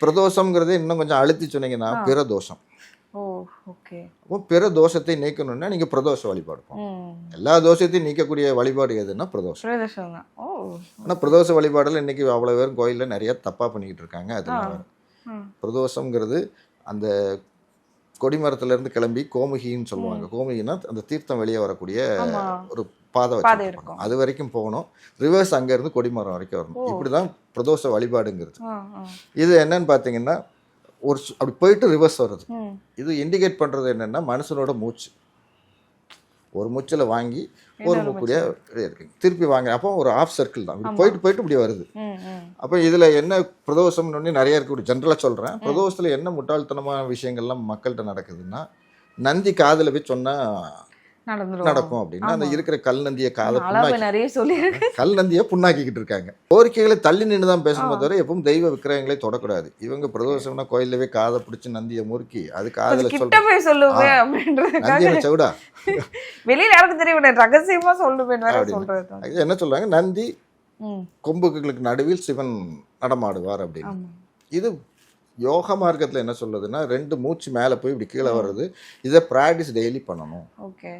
பிரதோஷம்ங்கிறதே இன்னும் கொஞ்சம் அழுத்தி சொன்னீங்கன்னா ஆ. பிற தோஷத்தை நீக்கணும்னா நீங்க பிரதோஷ வழிபாடு எல்லா தோஷத்தையும் நீக்கக்கூடிய வழிபாடு எதுன்னா பிரதோஷம். ஆனா பிரதோஷ வழிபாடுல இன்னைக்கு அவ்வளவு பேரும் கோயில்ல நிறைய தப்பா பண்ணிக்கிட்டு இருக்காங்க அது ஆ. வேற. ம். பிரதோஷம்ங்கிறது அந்த கொடிமரத்துல இருந்து கிளம்பி கோமுகின்னு சொல்லுவாங்க. கோமுகின்னா அந்த தீர்த்தம் வெளியே வரக்கூடிய ஒரு பாதை வச்சு. அது வரைக்கும் போகணும். ரிவர்ஸ் அங்க இருந்து கொடிமரம் வரைக்கும் வரணும். ஓ. இப்படிதான் பிரதோஷ வழிபாடுங்கிறது. இது என்னன்னு பாத்தீங்கன்னா ஒரு அப்படி போயிட்டு ரிவர்ஸ் வருது இது இண்டிகேட் பண்றது என்னன்னா மனுஷனோட மூச்சு. ஒரு மூச்சில் வாங்கி ஒரு இன்னொரு மூக்குடைய இருக்கு திருப்பி வாங்க அப்போ ஒரு ஆஃப் சர்க்கிள் தான். இப்படி. போயிட்டு போயிட்டு இப்படி வருது. அப்போ இதுல என்ன பிரதோஷம்னு நிறைய இருக்கு. ஜென்ரலாக சொல்றேன். பிரதோஷத்துல என்ன முட்டாள்தனமான விஷயங்கள்லாம் மக்கள்கிட்ட நடக்குதுன்னா நந்தி காதுல போய் சொன்னா நடந்துரும் நடக்கும் அப்படின்னா. அந்த. இருக்கிற கல் நந்தியை புண்ணாக்கி நிறைய சொல்லியிருக்கு. கல் நந்தியை புண்ணாக்கிக்கிட்டு இருக்காங்க. கோரிக்கைகளை தள்ளி நின்று தான் பேசணுமே. தவிர எப்பவும் தெய்வ விக்கிரகங்களை தொடக்கூடாது. இவங்க பிரதோஷம்னா கோயில்ல போய் காதை பிடிச்சி நந்தியை முறுக்கி அது காதுல கிட்ட போய் சொல்லுவே ஆ. அப்படின்றதுக்காக. நந்தியை சவுடா? வெளியில யாருக்கும் தெரிய விட ரகசியமா சொல்லுவேன் என்ன சொல்றாங்க? நந்தி கொம்புகளுக்கு நடுவில் சிவன் நடமாடுவார் அப்படின்னு. இது யோக மார்க்கத்துல என்ன சொல்லுதுன்னா ரெண்டு மூச்சு மேலே போய் இப்படி கீழே வர்றது. இதை ப்ராக்டிஸ் டெய்லி பண்ணணும். ஓகே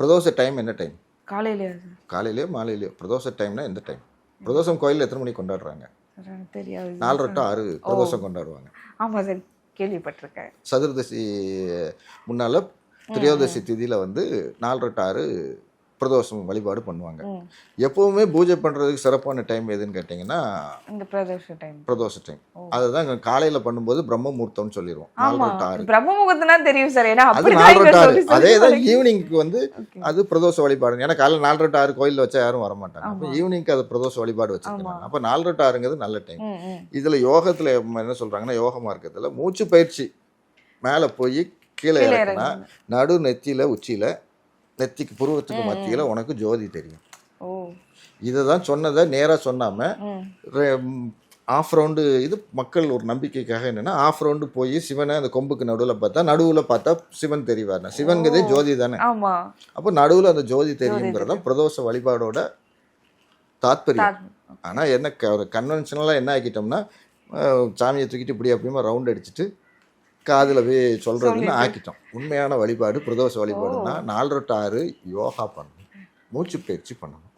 பிரதோஷ டைம் என்ன டைம் காலையிலயா காலையிலயோ மாலையிலயோ. பிரதோஷ டைம்னா எந்த டைம் பிரதோஷம் கோயில்ல எத்தனை மணிக்கு கொண்டாடுறாங்க? தெரியாது. நாலு டு ஆறு பிரதோஷம் கொண்டாடுவாங்க. ஆமா சார். கேள்விப்பட்டிருக்கேன். சதுர்தசி முன்னால திரையோதசி திதியில வந்து நாலு டு ஆறு பிரதோஷம் வழிபாடு பண்ணுவாங்க. எப்பவுமே பூஜை பண்றதுக்கு சிறப்பான டைம் எதுன்னு கேட்டிங்கன்னா இந்த பிரதோஷ டைம் பிரதோஷ டைம். அதுதான் காலையில பண்ணும்போது பிரம்ம முகூர்த்தம்னு சொல்லிடுவோம் பிரம்ம முகூர்த்தம்னா தெரியும் சார். ஏன்னா அது அப்படிதான் நாலு இங்க டு ஆறு சொல்லி அதே தான் ஈவினிங்க்கு வந்து. அது பிரதோஷ வழிபாடு ஏன்னா காலையில் நாலு டு ஆறு கோயிலில் வச்சா யாரும் வர மாட்டாங்க அப்போ. ஈவினிங்க்கு அது பிரதோஷ வழிபாடு வச்சிருக்காங்க அப்போ நாலு டு ஆறுங்கிறது நல்ல டைம். இதுல யோகத்துல என்ன சொல்றாங்கன்னா யோக மார்க்கத்துல மூச்சு பயிற்சி மேல போய் கீழே இறக்குனா. நடு நெத்தியில உச்சியில நெத்திக்கு புருவத்துக்கு மத்தியில உனக்கு ஜோதி தெரியும். இதை தான் சொன்னதை நேரா சொன்னாம ம். ஆஃப் ரவுண்டு இது மக்கள் ஒரு நம்பிக்கைக்காக என்னன்னா ஆஃப் ரவுண்டு போய் சிவனை அந்த கொம்புக்கு நடுவுல பார்த்தா நடுவுல பார்த்தா சிவன் தெரிவார். சிவன்கிறதே. ஜோதி தானே. அப்போ நடுவுல அந்த ஜோதி தெரியுங்கிறது பிரதோஷ வழிபாடோட தாத்பரியம். தாத்- ஆனா என்ன க- கன்வென்ஷனலாக என்ன ஆக்கிட்டோம்னா அஹ், சாமியை தூக்கிட்டு இப்படி அப்படியுமா ரவுண்ட் அடிச்சுட்டு காதுல போய் சொல்லிட்டு. ஆக்கிட்டோம். உண்மையான வழிபாடு பிரதோஷ வழிபாடுன்னா நாலு டு ஆறு யோகா பண்ணணும். மூச்சு பயிற்சி பண்ணணும்.